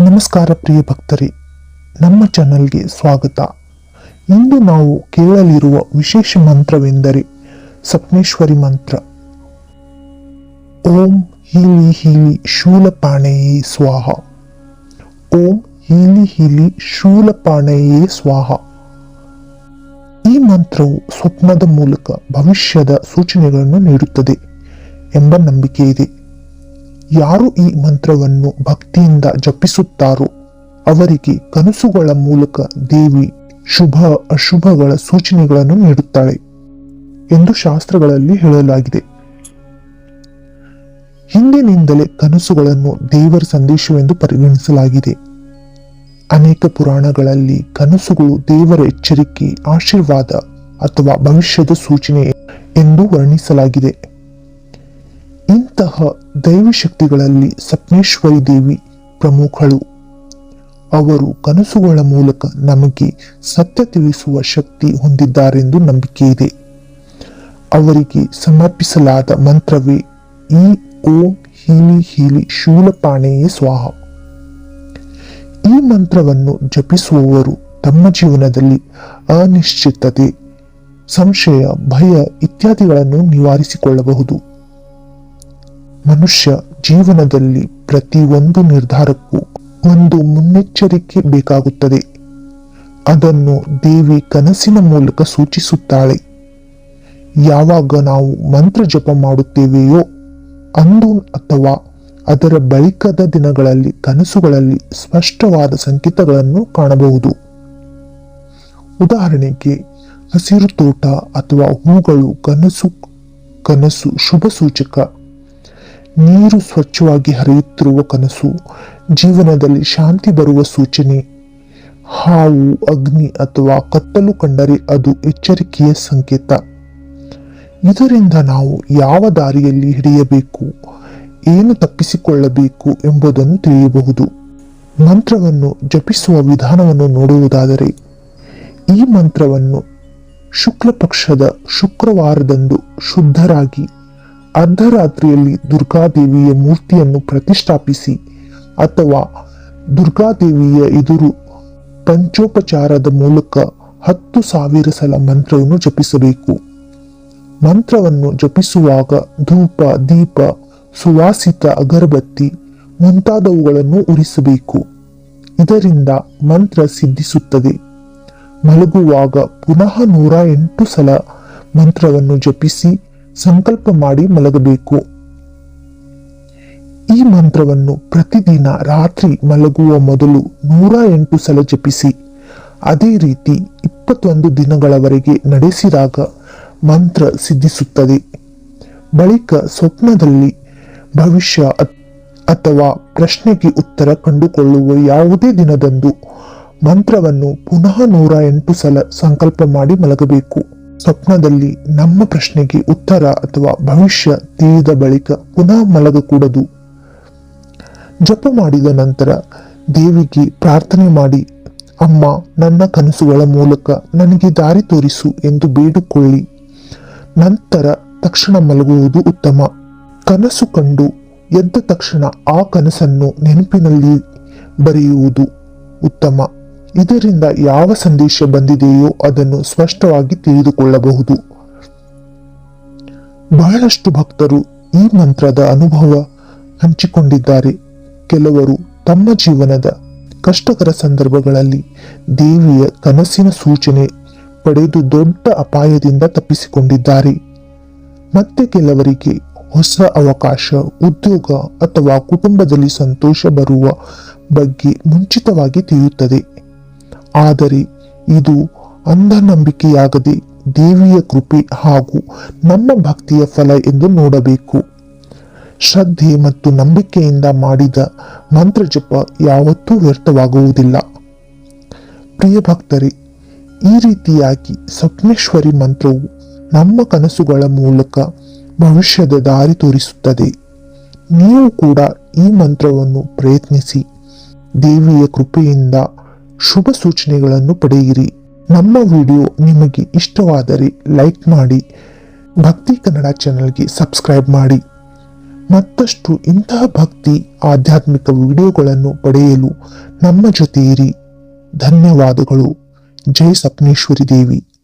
ನಮಸ್ಕಾರ ಪ್ರಿಯ ಭಕ್ತರೇ, ನಮ್ಮ ಚಾನಲ್ಗೆ ಸ್ವಾಗತ. ಇಂದು ನಾವು ಕೇಳಲಿರುವ ವಿಶೇಷ ಮಂತ್ರವೆಂದರೆ ಸಪ್ನೇಶ್ವರಿ ಮಂತ್ರ. ಓಂ ಹೀಲಿ ಹೀಲಿ ಶೂಲಪಾಣೆಯೇ ಸ್ವಾಹ. ಓಂ ಹೀಲಿ ಹೀಲಿ ಶೂಲಪಾಣೆಯೇ ಸ್ವಾಹ. ಈ ಮಂತ್ರವು ಸ್ವಪ್ನದ ಮೂಲಕ ಭವಿಷ್ಯದ ಸೂಚನೆಗಳನ್ನು ನೀಡುತ್ತದೆ ಎಂಬ ನಂಬಿಕೆ ಇದೆ. ಯಾರು ಈ ಮಂತ್ರವನ್ನು ಭಕ್ತಿಯಿಂದ ಜಪಿಸುತ್ತಾರೋ ಅವರಿಗೆ ಕನಸುಗಳ ಮೂಲಕ ದೇವಿ ಶುಭ ಅಶುಭಗಳ ಸೂಚನೆಗಳನ್ನು ನೀಡುತ್ತಾಳೆ ಎಂದು ಶಾಸ್ತ್ರಗಳಲ್ಲಿ ಹೇಳಲಾಗಿದೆ. ಹಿಂದಿನಿಂದಲೇ ಕನಸುಗಳನ್ನು ದೇವರ ಸಂದೇಶವೆಂದು ಪರಿಗಣಿಸಲಾಗಿದೆ. ಅನೇಕ ಪುರಾಣಗಳಲ್ಲಿ ಕನಸುಗಳು ದೇವರ ಎಚ್ಚರಿಕೆ, ಆಶೀರ್ವಾದ ಅಥವಾ ಭವಿಷ್ಯದ ಸೂಚನೆ ಎಂದು ವರ್ಣಿಸಲಾಗಿದೆ. ಇಂತಹ ದೈವಶಕ್ತಿಗಳಲ್ಲಿ ಸಪ್ನೇಶ್ವರಿ ದೇವಿ ಪ್ರಮುಖಳು. ಅವರು ಕನಸುಗಳ ಮೂಲಕ ನಮಗೆ ಸತ್ಯ ತಿಳಿಸುವ ಶಕ್ತಿ ಹೊಂದಿದ್ದಾರೆಂದು ನಂಬಿಕೆ ಇದೆ. ಅವರಿಗೆ ಸಮರ್ಪಿಸಲಾದ ಮಂತ್ರವೇ ಈ ಓಂ ಹೀಲಿ ಹೀಲಿ ಶೂಲಪಾಣೆಯೇ ಸ್ವಾಹ. ಈ ಮಂತ್ರವನ್ನು ಜಪಿಸುವವರು ತಮ್ಮ ಜೀವನದಲ್ಲಿ ಅನಿಶ್ಚಿತತೆ, ಸಂಶಯ, ಭಯ ಇತ್ಯಾದಿಗಳನ್ನು ನಿವಾರಿಸಿಕೊಳ್ಳಬಹುದು. ಮನುಷ್ಯ ಜೀವನದಲ್ಲಿ ಪ್ರತಿ ಒಂದು ನಿರ್ಧಾರಕ್ಕೂ ಒಂದು ಮುನ್ನೆಚ್ಚರಿಕೆ ಬೇಕಾಗುತ್ತದೆ. ಅದನ್ನು ದೇವಿ ಕನಸಿನ ಮೂಲಕ ಸೂಚಿಸುತ್ತಾಳೆ. ಯಾವಾಗ ನಾವು ಮಂತ್ರ ಜಪ ಮಾಡುತ್ತೇವೆಯೋ ಅಂದು ಅಥವಾ ಅದರ ಬಳಿಕದ ದಿನಗಳಲ್ಲಿ ಕನಸುಗಳಲ್ಲಿ ಸ್ಪಷ್ಟವಾದ ಸಂಕೇತಗಳನ್ನು ಕಾಣಬಹುದು. ಉದಾಹರಣೆಗೆ, ಹಸಿರು ತೋಟ ಅಥವಾ ಹೂಗಳು ಕನಸು ಕನಸು ಶುಭ ಸೂಚಕ ನೀರು ಸ್ವಚ್ಛವಾಗಿ ಹರಿಯುತ್ತಿರುವ ಕನಸು, ಜೀವನದಲ್ಲಿ ಶಾಂತಿ ಬರುವ ಸೂಚನೆ. ಹಾವು, ಅಗ್ನಿ ಅಥವಾ ಕತ್ತಲು ಕಂಡರೆ ಅದು ಎಚ್ಚರಿಕೆಯ ಸಂಕೇತ. ಇದರಿಂದ ನಾವು ಯಾವ ದಾರಿಯಲ್ಲಿ ಹಿಡಿಯಬೇಕು, ಏನು ತಪ್ಪಿಸಿಕೊಳ್ಳಬೇಕು ಎಂಬುದನ್ನು ತಿಳಿಯಬಹುದು. ಮಂತ್ರವನ್ನು ಜಪಿಸುವ ವಿಧಾನವನ್ನು ನೋಡುವುದಾದರೆ, ಈ ಮಂತ್ರವನ್ನು ಶುಕ್ಲ ಪಕ್ಷದ ಶುಕ್ರವಾರದಂದು ಶುದ್ಧರಾಗಿ ಅರ್ಧರಾತ್ರಿಯಲ್ಲಿ ದುರ್ಗಾದೇವಿಯ ಮೂರ್ತಿಯನ್ನು ಪ್ರತಿಷ್ಠಾಪಿಸಿ ಅಥವಾ ದುರ್ಗಾದೇವಿಯ ಎದುರು ಪಂಚೋಪಚಾರದ ಮೂಲಕ ಹತ್ತು ಸಾವಿರ ಸಲ ಮಂತ್ರವನ್ನು ಜಪಿಸಬೇಕು. ಮಂತ್ರವನ್ನು ಜಪಿಸುವಾಗ ಧೂಪ, ದೀಪ, ಸುವಾಸಿತ ಅಗರಬತ್ತಿ ಮುಂತಾದವುಗಳನ್ನು ಉರಿಸಬೇಕು. ಇದರಿಂದ ಮಂತ್ರ ಸಿದ್ಧಿಸುತ್ತದೆ. ಮಲಗುವಾಗ ಪುನಃ ನೂರ ಎಂಟು ಸಲ ಮಂತ್ರವನ್ನು ಜಪಿಸಿ ಸಂಕಲ್ಪ ಮಾಡಿ ಮಲಗಬೇಕು. ಈ ಮಂತ್ರವನ್ನು ಪ್ರತಿದಿನ ರಾತ್ರಿ ಮಲಗುವ ಮೊದಲು ನೂರ ಎಂಟು ಸಲ ಜಪಿಸಿ, ಅದೇ ರೀತಿ ಇಪ್ಪತ್ತೊಂದು ದಿನಗಳವರೆಗೆ ನಡೆಸಿದಾಗ ಮಂತ್ರ ಸಿದ್ಧಿಸುತ್ತದೆ. ಬಳಿಕ ಸ್ವಪ್ನದಲ್ಲಿ ಭವಿಷ್ಯ ಅಥವಾ ಪ್ರಶ್ನೆಗೆ ಉತ್ತರ ಕಂಡುಕೊಳ್ಳುವ ಯಾವುದೇ ದಿನದಂದು ಮಂತ್ರವನ್ನು ಪುನಃ ನೂರ ಎಂಟು ಸಲ ಸಂಕಲ್ಪ ಮಾಡಿ ಮಲಗಬೇಕು. ಸ್ವಪ್ನದಲ್ಲಿ ನಮ್ಮ ಪ್ರಶ್ನೆಗೆ ಉತ್ತರ ಅಥವಾ ಭವಿಷ್ಯ ತಿಳಿದ ಬಳಿಕ ಪುನಃ ಮಲಗಕೂಡದು. ಜಪ ಮಾಡಿದ ನಂತರ ದೇವಿಗೆ ಪ್ರಾರ್ಥನೆ ಮಾಡಿ, ಅಮ್ಮ, ನನ್ನ ಕನಸುಗಳ ಮೂಲಕ ನನಗೆ ದಾರಿ ತೋರಿಸು ಎಂದು ಬೇಡಿಕೊಳ್ಳಿ. ನಂತರ ತಕ್ಷಣ ಮಲಗುವುದು ಉತ್ತಮ. ಕನಸು ಕಂಡು ಎದ್ದ ತಕ್ಷಣ ಆ ಕನಸನ್ನು ನೆನಪಿನಲ್ಲಿ ಬರೆಯುವುದು ಉತ್ತಮ. ಇದರಿಂದ ಯಾವ ಸಂದೇಶ ಬಂದಿದೆಯೋ ಅದನ್ನು ಸ್ಪಷ್ಟವಾಗಿ ತಿಳಿದುಕೊಳ್ಳಬಹುದು. ಬಹಳಷ್ಟು ಭಕ್ತರು ಈ ಮಂತ್ರದ ಅನುಭವ ಹಂಚಿಕೊಂಡಿದ್ದಾರೆ. ಕೆಲವರು ತಮ್ಮ ಜೀವನದ ಕಷ್ಟಕರ ಸಂದರ್ಭಗಳಲ್ಲಿ ದೇವಿಯ ಕನಸಿನ ಸೂಚನೆ ಪಡೆದು ದೊಡ್ಡ ಅಪಾಯದಿಂದ ತಪ್ಪಿಸಿಕೊಂಡಿದ್ದಾರೆ. ಮತ್ತೆ ಕೆಲವರಿಗೆ ಹೊಸ ಅವಕಾಶ, ಉದ್ಯೋಗ ಅಥವಾ ಕುಟುಂಬದಲ್ಲಿ ಸಂತೋಷ ಬರುವ ಬಗ್ಗೆ ಮುಂಚಿತವಾಗಿ ತಿಳಿಯುತ್ತದೆ. ಆದರೆ ಇದು ಅಂಧನಂಬಿಕೆಯಾಗದೆ ದೇವಿಯ ಕೃಪೆ ಹಾಗೂ ನಮ್ಮ ಭಕ್ತಿಯ ಫಲ ಎಂದು ನೋಡಬೇಕು. ಶ್ರದ್ಧೆ ಮತ್ತು ನಂಬಿಕೆಯಿಂದ ಮಾಡಿದ ಮಂತ್ರ ಜಪ ಯಾವತ್ತೂ ವ್ಯರ್ಥವಾಗುವುದಿಲ್ಲ. ಪ್ರಿಯ ಭಕ್ತರೇ, ಈ ರೀತಿಯಾಗಿ ಸ್ವಪ್ನೇಶ್ವರಿ ಮಂತ್ರವು ನಮ್ಮ ಕನಸುಗಳ ಮೂಲಕ ಭವಿಷ್ಯದ ದಾರಿ ತೋರಿಸುತ್ತದೆ. ನೀವು ಕೂಡ ಈ ಮಂತ್ರವನ್ನು ಪ್ರಯತ್ನಿಸಿ ದೇವಿಯ ಕೃಪೆಯಿಂದ ಶುಭ ಸೂಚನೆಗಳನ್ನು ಪಡೆಯಿರಿ. ನಮ್ಮ ವಿಡಿಯೋ ನಿಮಗೆ ಇಷ್ಟವಾದರೆ ಲೈಕ್ ಮಾಡಿ, ಭಕ್ತಿ ಕನ್ನಡ ಚಾನಲ್ಗೆ ಸಬ್ಸ್ಕ್ರೈಬ್ ಮಾಡಿ. ಮತ್ತಷ್ಟು ಇಂತಹ ಭಕ್ತಿ, ಆಧ್ಯಾತ್ಮಿಕ ವಿಡಿಯೋಗಳನ್ನು ಪಡೆಯಲು ನಮ್ಮ ಜೊತೆ ಧನ್ಯವಾದಗಳು. ಜೈ ಸಪ್ನೇಶ್ವರಿ ದೇವಿ.